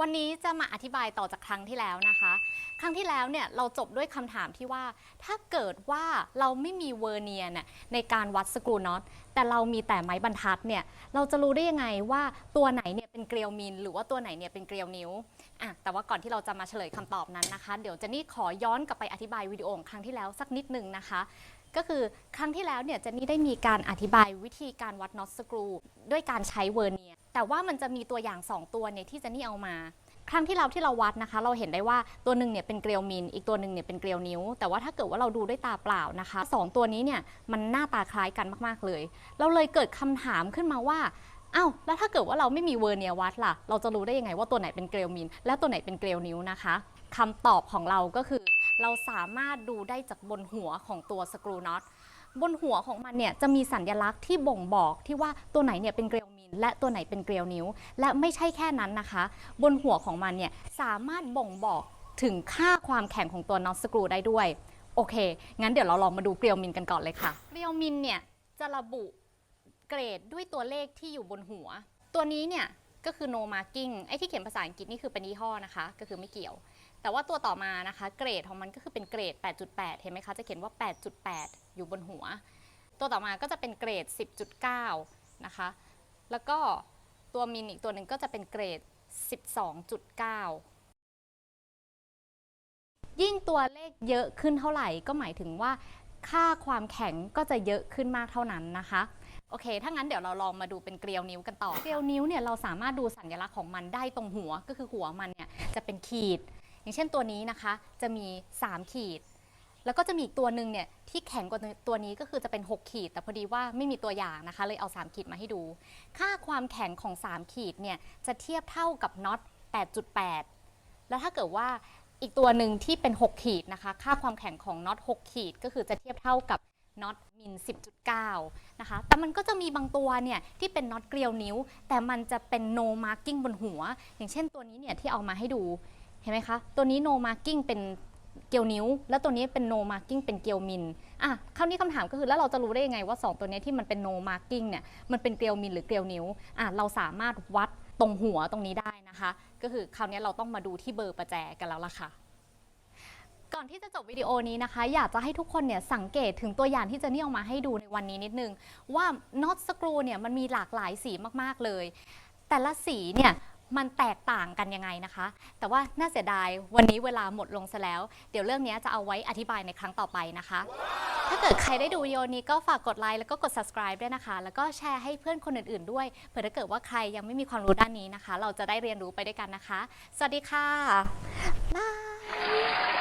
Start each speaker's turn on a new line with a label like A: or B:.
A: วันนี้จะมาอธิบายต่อจากครั้งที่แล้วนะคะ ครั้งที่แล้วเนี่ยเราจบด้วยคำถามที่ว่า ถ้าเกิดว่าเราไม่มีเวอร์เนียเนี่ยในการวัดสกรูน็อตแต่เรามีแต่ไม้บรรทัดเนี่ยเราจะรู้ได้ยังไงว่าตัวไหนเนี่ยเป็นเกลียวมิลหรือว่าตัวไหนเนี่ยเป็นเกลียวนิ้วอะแต่ว่าก่อนที่เราจะมาเฉลยคำตอบนั้นนะคะ เดี๋ยวเจนนี่ขอย้อนกลับไปอธิบายวิดีโอของครั้งที่แล้วสักนิดนึงนะคะก็คือครั้งที่แล้วเนี่ยเจนนี่ได้มีการอธิบายวิธีการวัดน็อตสกรูด้วยการใช้เวอร์เนีย แต่ว่ามันจะมีตัวอย่าง 2 ตัวเนี่ยที่เจนนี่เอามา ครั้งที่เราที่เราวัดนะคะ เราเห็นได้ว่าตัวหนึ่งเนี่ยเป็นเกลียวมิน อีกตัวหนึ่งเนี่ยเป็นเกลียวนิ้ว แต่ว่าถ้าเกิดว่าเราดูด้วยตาเปล่านะคะสองตัวนี้เนี่ยมันหน้าตาคล้ายกันมากๆเลย เราเลยเกิดคำถามขึ้นมาว่าอ้าวแล้วถ้าเกิดว่าเราไม่มีเวอร์เนียวัดล่ะ เราจะรู้ได้ยังไงว่าตัวไหนเป็นเกลียวมิน และตัวไหนเป็นเกลียวนิ้วนะคะคำตอบของเราก็คือ เราสามารถดูได้จากบนหัวของตัวสกรูน็อตบนหัวของมันเนี่ยจะมีสัญลักษณ์ที่บ่งบอกที่ว่าตัวไหนเนี่ยเป็นเกลียว และตัวไหนเป็นเกลียวนิ้ว และไม่ใช่แค่นั้นนะคะ บนหัวของมันเนี่ยสามารถบ่งบอกถึงค่าความแข็งของตัวน็อตสกรูได้ด้วย โอเค งั้นเดี๋ยวเราลองมาดูเกลียวมินกันก่อนเลยค่ะ เกลียวมินเนี่ยจะระบุเกรดด้วยตัวเลขที่อยู่บนหัว ตัวนี้เนี่ยก็คือ no marking ไอ้ที่เขียนภาษาอังกฤษนี่คือเป็นยี่ห้อนะคะ ก็คือไม่เกี่ยว แต่ว่าตัวต่อมานะคะ เกรดของมันก็คือเป็นเกรด 8.8 เห็นไหมคะ จะเขียนว่า 8.8 อยู่บนหัว ตัวต่อมาก็จะเป็นเกรด 10.9 นะคะ แล้วก็ตัวมินอีกตัวหนึ่งก็จะเป็นเกรด 12.9ยิ่งตัวเลขเยอะขึ้นเท่าไหร่ก็หมายถึงว่า ค่าความแข็งก็จะเยอะขึ้นมากเท่านั้นนะคะ โอเค ถ้างั้นเดี๋ยวเราลองมาดูเป็นเกลียวนิ้วกันต่อ เกลียวนิ้วเนี่ยเราสามารถดูสัญลักษณ์ของมันได้ตรงหัวก็คือหัวมันเนี่ยจะเป็นขีด อย่างเช่นตัวนี้นะคะ จะมี 3 ขีด แล้วก็จะมีอีกตัวหนึ่งเนี่ยที่แข็งกว่าตัวนี้ก็คือจะเป็น 6 ขีด แต่พอดีว่าไม่มีตัวอย่างนะคะ เลยเอา 3 ขีดมาให้ดู ค่าความแข็งของ 3 ขีดเนี่ยจะเทียบเท่ากับน็อต 8.8 แล้วถ้าเกิดว่าอีกตัวหนึ่งที่เป็น 6 ขีดนะคะ ค่าความแข็งของน็อต 6 ขีด ก็คือจะเทียบเท่ากับน็อตมิน 10.9 นะคะ แต่มันก็จะมีบางตัวเนี่ยที่เป็นน็อตเกลียวนิ้ว แต่มันจะเป็น no marking บนหัว อย่างเช่นตัวนี้เนี่ยที่เอามาให้ดู เห็นไหมคะ ตัวนี้ no marking เป็น ลียวนิ้ว แล้วตัวนี้เป็น no marking เป็นเกลียวมินอะคราวนี้คำถามก็คือแล้วเราจะรู้ได้ยังไงว่า 2 ตัวนี้ที่มันเป็น no marking เนี่ยมันเป็นเกลียวมินหรือเกลียวนิ้วอะเราสามารถวัดตรงหัวตรงนี้ได้นะคะ ก็คือคราวนี้เราต้องมาดูที่เบอร์ประแจกันแล้วล่ะค่ะก่อนที่จะจบวิดีโอนี้นะคะ อยากจะให้ทุกคนเนี่ยสังเกตถึงตัวอย่างที่จะนี่เอามาให้ดูในวันนี้นิดนึง ว่าน็อตสกรูเนี่ยมันมีหลากหลายสีมาก ๆ เลย แต่ละสีเนี่ย มันแตกต่างกันยังไงนะคะ แต่ว่าน่าเสียดายวันนี้เวลาหมดลงซะแล้ว เดี๋ยวเรื่องนี้จะเอาไว้อธิบายในครั้งต่อไปนะคะ ถ้าเกิดใครได้ดูวิดีโอนี้ก็ฝากกดไลค์แล้วก็กด subscribe ด้วยนะคะ แล้วก็แชร์ให้เพื่อนคนอื่นๆ ด้วยเผื่อถ้าเกิดว่าใครยังไม่มีความรู้ด้านนี้นะคะ เราจะได้เรียนรู้ไปด้วยกันนะคะ สวัสดีค่ะบาย